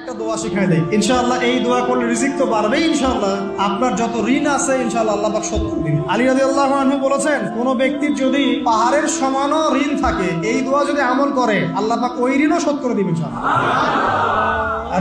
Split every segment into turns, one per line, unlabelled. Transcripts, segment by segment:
একটা দোয়া শিখাই দেয়। ইনশাআল্লাহ এই দোয়া করলে রিজিক তো বাড়বে ইনশাআল্লাহ। আপনার যত ঋণ আছে, ইনশাআল্লাহ আল্লাহ পাক শোধ দিবেন। আলী রাদিয়াল্লাহু আনহু বলেছেন, কোন ব্যক্তির যদি পাহাড়ের সমানও ঋণ থাকে, এই দোয়া যদি আমল করে, আল্লাহ পাক ওই ঋণও শোধ করে দিবেন ইনশাআল্লাহ।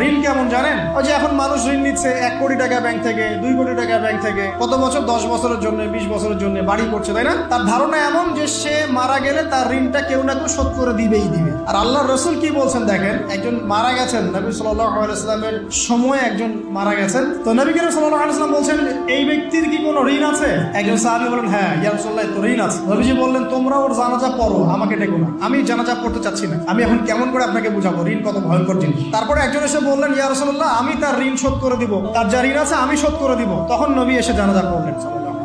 ঋণ কেমন জানেন? ওই যে এখন মানুষ ঋণ নিচ্ছে, এক কোটি টাকা ব্যাংক থেকে, দুই কোটি টাকা ব্যাংক থেকে, কত বছর? দশ বছরের জন্য, বিশ বছরের জন্য বাড়ি করছে, তাই না? তার ধারণা এমন যে সে মারা গেলে তার ঋণটা কেউ না কেউ শোধ করে দিবেই দিবে। আর আল্লাহ রসুল কি বলছেন দেখেন? একজন মারা গেছেন, নবী সাল্লামের সময় একজন মারা গেছেন। তো নবী করিম সাল্লাম বলছেন, এই ব্যক্তির কি কোনো ঋণ আছে? একজন সাহাবি বলেন হ্যাঁ ইয়ারসোল্লাহ তো ঋণ আছে। নবীজি বললেন, তোমরা ওর জানাজা পড়ো, আমাকে ডেকো না। আমি জানাজা পড়তে চাচ্ছি না। আমি এখন কেমন করে আপনাকে বুঝাবো? ঋণ কত ভয়ঙ্কর জিনিস। তারপরে একজন এসে বললেন, ইয়া রাসূলুল্লাহ, আমি তার ঋণ শোধ করে দিব। তার যা ঋণ আছে আমি শোধ করে দিব। তখন নবী এসে জানাজা সাল্লাল্লাহু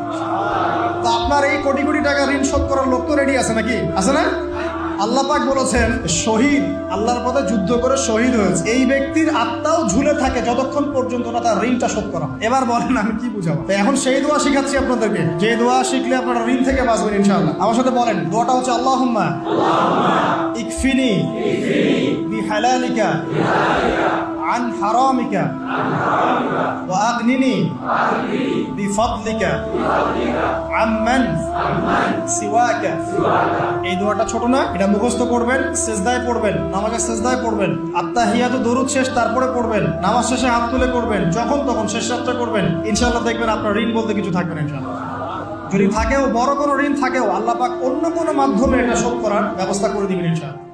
তো আপনার এই কোটি কোটি টাকা ঋণ শোধ করার লোক তো রেডি আছে নাকি? আছে না? আল্লাহ পাক বলেছেন, শহীদ, আল্লাহর পথে যুদ্ধ করে শহীদ হয়েছে। এই ব্যক্তির আত্মাও ঝুলে থাকে যতক্ষণ পর্যন্ত না তার ঋণটা শোধ করা এবার বলেন, আমি কি বুঝাবো? এখন সেই দোয়া শিখাচ্ছি আপনাদেরকে। যে দোয়া শিখলে আপনারা ঋণ থেকে বাঁচবেন ইনশাআল্লাহ। আমার সাথে বলেন, দোয়াটা হচ্ছে, আল্লাহুম্মা ইকফিনি বিহালালিকা عن حرامك وأغنني بفضلك عمن سواك এই দোয়াটা ছোট না এটা মুখস্থ করবেন সেজদায় পড়বেন নামাজের সেজদায় পড়বেন আত্মাহিয়াত দরুদ শেষ তারপরে পড়বেন নামাজ শেষে হাত তুলে করবেন যখন তখন শেষ যাত্রা করবেন ইনশাআল্লাহ দেখবেন আপনার ঋণ বলতে কিছু থাকবে না ইনশাআল্লাহ যদি থাকেও বড় কোনো ঋণ থাকেও আল্লাহ পাক অন্য কোনো মাধ্যমে এটা শোধ করার ব্যবস্থা করে দিবেন ইনশাআল্লাহ